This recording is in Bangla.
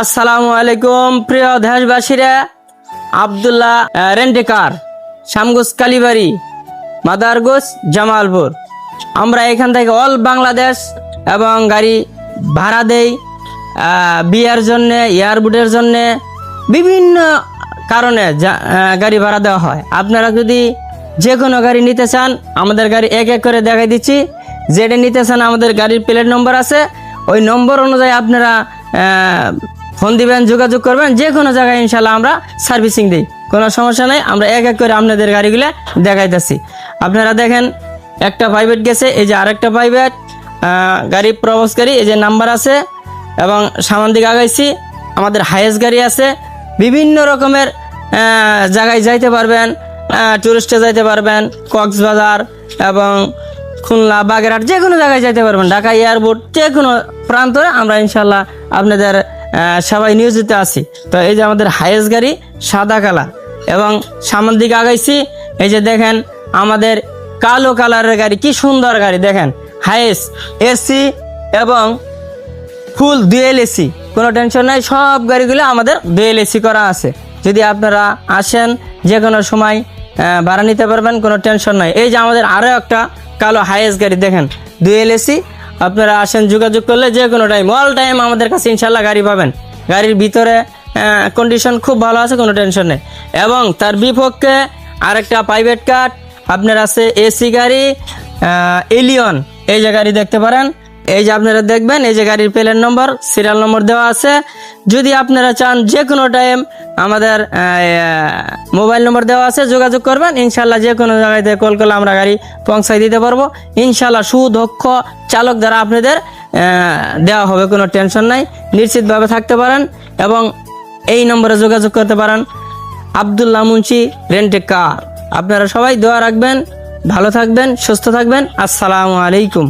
আসসালামু আলাইকুম প্রিয় দেশবাসীরা। আবদুল্লাহ আহ, রেন্টেকার শামগুস কালীবাড়ি মাদারগোস জামালপুর। আমরা এখান থেকে অল বাংলাদেশ এবং গাড়ি ভাড়া দেই বিয়ের জন্যে এয়ারবোর্ডের জন্যে বিভিন্ন কারণে গাড়ি ভাড়া দেওয়া হয়। আপনারা যদি যে কোনো গাড়ি নিতে চান আমাদের গাড়ি এক এক করে দেখাই দিচ্ছি। যেটা নিতে চান আমাদের গাড়ির প্লেট নম্বর আছে। ওই নম্বর অনুযায়ী আপনারা ফোন দিবেন, যোগাযোগ করবেন যে কোনো জায়গায় ইনশাল্লাহ আমরা সার্ভিসিং দিই। কোনো সমস্যা নেই, আমরা এক এক করে আপনাদের গাড়িগুলো দেখাইতেছি। আপনারা দেখেন, একটা প্রাইভেট গেছে, এই যে আরেকটা প্রাইভেট গাড়ি প্রবেশকারী, এই যে নাম্বার আছে, এবং সামান দিকে আগাইছি, আমাদের হাইয়েস্ট গাড়ি আছে। বিভিন্ন রকমের জায়গায় যাইতে পারবেন টুরিস্টে যাইতে পারবেন, কক্সবাজার এবং খুলনা, বাগেরহাট যে কোনো জায়গায় যাইতে পারবেন। ঢাকা এয়ারপোর্ট যে কোনো প্রান্তরে আমরা ইনশাল্লাহ আপনাদের সবাই নিয়োজিত আছি। তো এই যে আমাদের হাইয়েস্ট গাড়ি সাদা কালার এবং সামনের দিকে আগাইছি, এই যে দেখেন আমাদের কালো কালারের গাড়ি, কি সুন্দর গাড়ি, দেখেন। হাইয়েস্ট এসি এবং ফুল ডুয়েল এসি কোনো টেনশন নাই, সব গাড়িগুলো আমাদের ডুয়েল এসি করা আছে। যদি আপনারা আসেন যে কোনো সময় ভাড়া নিতে পারবেন, কোনো টেনশন নাই। এই যে আমাদের আরও একটা কালো হাইয়েস্ট গাড়ি, দেখেন ডুয়েল এসি আপনারা আসেন যোগাযোগ করলে যে কোনো টাইম অল টাইম আমাদের কাছে ইনশাল্লাহ গাড়ি পাবেন। গাড়ির ভিতরে কন্ডিশন খুব ভালো আছে, কোনো টেনশন নেই। এবং তার বিপক্ষে আরেকটা প্রাইভেট কার আপনার আছে এসি গাড়ি এলিয়ন এই যে গাড়ি দেখতে পারেন। এই যে আপনারা দেখবেন, এই যে গাড়ির প্লেন নম্বর সিরিয়াল নম্বর দেওয়া আছে। যদি আপনারা চান যে কোনো টাইম আমাদের মোবাইল নম্বর দেওয়া আছে, যোগাযোগ করবেন। ইনশাল্লাহ যে কোনো জায়গায় কল করলে আমরা গাড়ি পৌঁছাই দিতে পারব। ইনশাল্লাহ সুদক্ষ চালক দ্বারা আপনাদের দেওয়া হবে, কোনো টেনশন নাই। নিশ্চিতভাবে থাকতে পারেন এবং এই নম্বরে যোগাযোগ করতে পারেন। আবদুল্লাহ মুন্সি রেন্টে কার। আপনারা সবাই দোয়া রাখবেন, ভালো থাকবেন, সুস্থ থাকবেন। আসসালামু আলাইকুম।